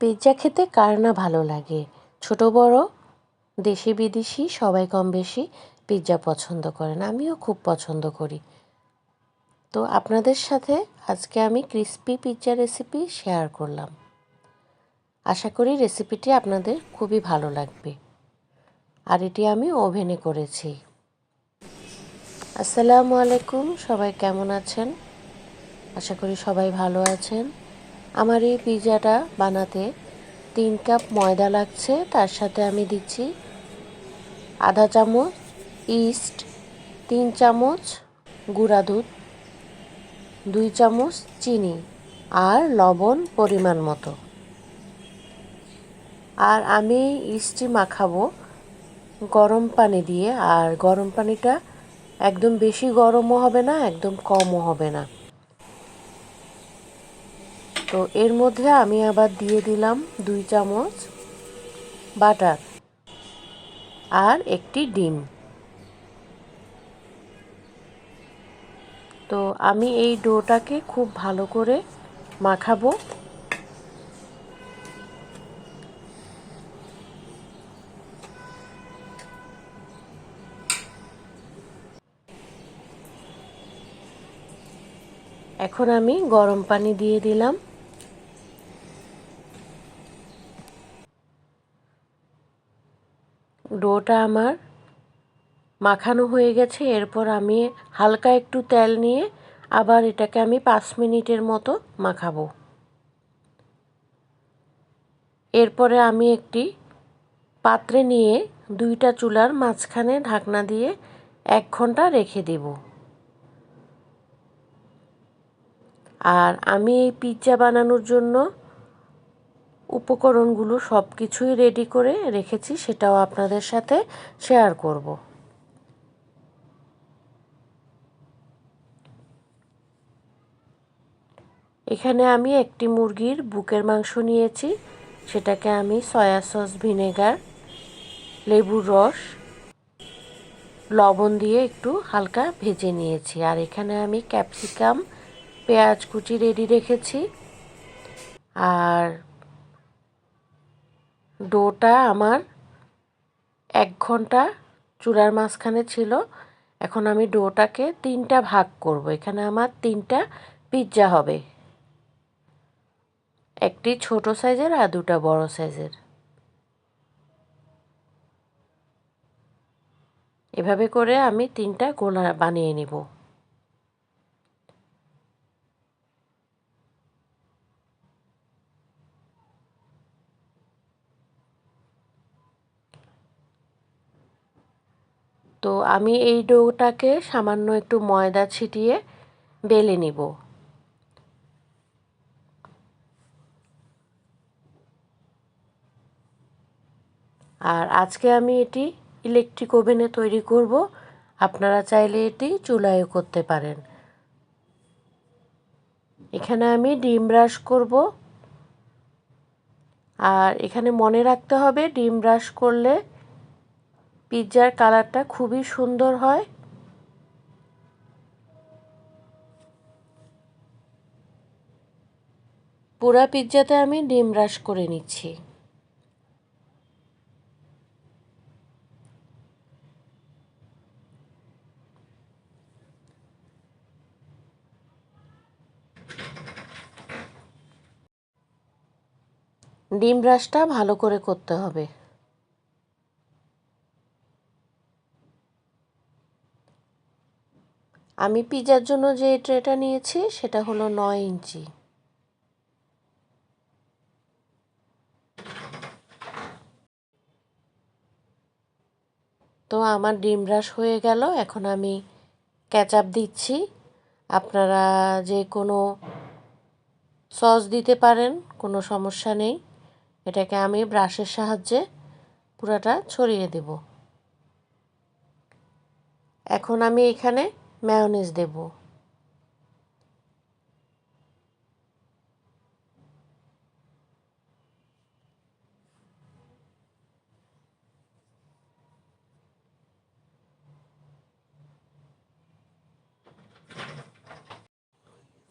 Pizza খেতে কার না ভালো লাগে? ছোট, বড়? দেশি, বিদেশি? সবাই কম বেশি পিৎজা পছন্দ করেন আমিও খুব পছন্দ করি। তো আপনাদের সাথে আজকে আমি ক্রিস্পি পিৎজা রেসিপি শেয়ার করলাম। আশা করি রেসিপিটি আপনাদের খুবই ভালো লাগবে। আর এটি আমি ওভেনে করেছি। আসসালামু আলাইকুম, সবাই কেমন আছেন? আশা করি সবাই ভালো আছেন। আমার এই পিৎজাটা বানাতে তিন কাপ ময়দা লাগছে, তার সাথে আমি দিচ্ছি আধা চামচ ইস্ট, তিন চামচ গুঁড়া দুধ, দুই চামচ চিনি আর লবণ পরিমাণ মতো। আর আমি ইস্টটি মাখাবো গরম পানি দিয়ে, আর গরম পানিটা একদম বেশি গরমও হবে না, একদম কমও হবে না। তো এর মধ্যে আমি আবার দিয়ে দিলাম দুই চামচ বাটার আর একটি ডিম। তো আমি এই ডোটাকে খুব ভালো করে মাখাবো। এখন আমি গরম পানি দিয়ে দিলাম। ডোটা আমার মাখানো হয়ে গেছে, এরপর আমি হালকা একটু তেল নিয়ে আবার এটাকে আমি পাঁচ মিনিটের মতো মাখাবো। এরপরে আমি একটি পাত্রে নিয়ে দুইটা চুলার মাঝখানে ঢাকনা দিয়ে এক ঘণ্টা রেখে দেব। আর আমি এই পিৎজা বানানোর জন্য উপকরণগুলো সব কিছুই রেডি করে রেখেছি, সেটাও আপনাদের সাথে শেয়ার করব। এখানে আমি একটি মুরগির বুকের মাংস নিয়েছি, সেটাকে আমি সয়া সস ভিনেগার লেবুর রস, লবণ দিয়ে একটু হালকা ভেজে নিয়েছি। আর এখানে আমি ক্যাপসিকাম পেঁয়াজ কুচি রেডি রেখেছি। আর ডোটা আমার এক ঘণ্টা চূড়ার মাঝখানে ছিল। এখন আমি ডোটাকে তিনটা ভাগ করব। এখানে আমার তিনটা পিৎজা হবে। একটি ছোট সাইজের আর দুটা বড় সাইজের। এভাবে করে আমি তিনটা গোলা বানিয়ে নিব। তো আমি এই ডোটাকে সামান্য একটু ময়দা ছিটিয়ে বেলে নিব। আর আজকে আমি এটি ইলেকট্রিক ওভেনে তৈরি করব। আপনারা চাইলে এটি চুলায়ও করতে পারেন। এখানে আমি ডিম ব্রাশ করব। আর এখানে মনে রাখতে হবে, ডিম ব্রাশ করলে পিৎজার কালারটা খুবই সুন্দর হয়। পুরা পিৎজাতে আমি ডিম ব্রাশ করে নিচ্ছি। ডিম ব্রাশটা ভালো করে করতে হবে। আমি পিজার জন্য যে ট্রেটা নিয়েছি, সেটা হলো নয় ইঞ্চি। তো আমার ডিম ব্রাশ হয়ে গেল, এখন আমি ক্যাচাপ দিচ্ছি। আপনারা যে কোনো সস দিতে পারেন, কোনো সমস্যা নেই। এটাকে আমি ব্রাশের সাহায্যে পুরাটা ছড়িয়ে দেব। এখন আমি এখানে ম্যায়োনিজ দেব।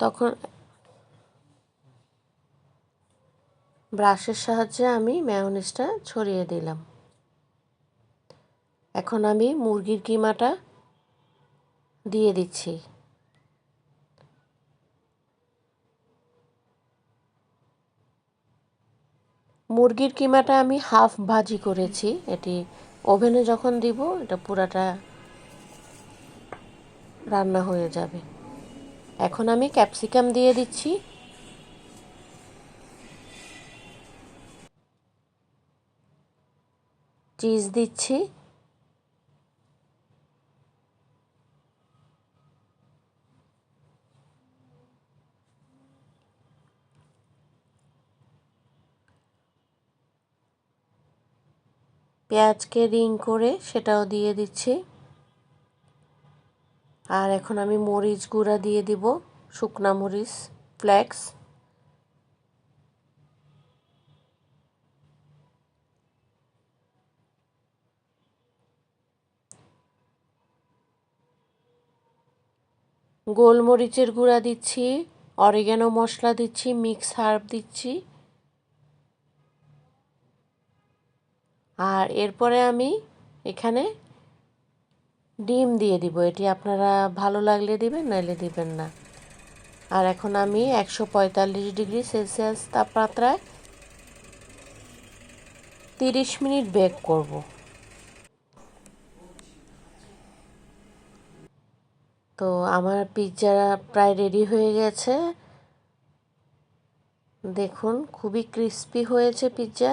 তখন ব্রাশের সাহায্যে আমি ম্যায়োনিজটা ছড়িয়ে দিলাম। এখন আমি মুরগির কিমাটা দিয়ে দিচ্ছি। মুরগির কিমাটা আমি হাফ ভাজি করেছি। এটি ওভেনে যখন দিব, এটা পুরাটা রান্না হয়ে যাবে। এখন আমি ক্যাপসিকাম দিয়ে দিচ্ছি। চিজ দিচ্ছি। পেঁয়াজকে রিং করে সেটাও দিয়ে দিচ্ছি। আর এখন আমি মরিচ গুঁড়া দিয়ে দিব, শুকনা মরিচ, ফ্লেক্স। গোলমরিচের গুঁড়া দিচ্ছি অরিগ্যানো মশলা দিচ্ছি, মিক্স হার্ব দিচ্ছি। আর এরপরে আমি এখানে ডিম দিয়ে দিব। এটি আপনারা ভালো লাগলে দিবেন, নাইলে দিবেন না। আর এখন আমি একশো পঁয়তাল্লিশ ডিগ্রি সেলসিয়াস তাপমাত্রায় তিরিশ মিনিট বেক করব। তো আমার পিৎজা প্রায় রেডি হয়ে গেছে। দেখুন, খুবই ক্রিস্পি হয়েছে পিৎজা।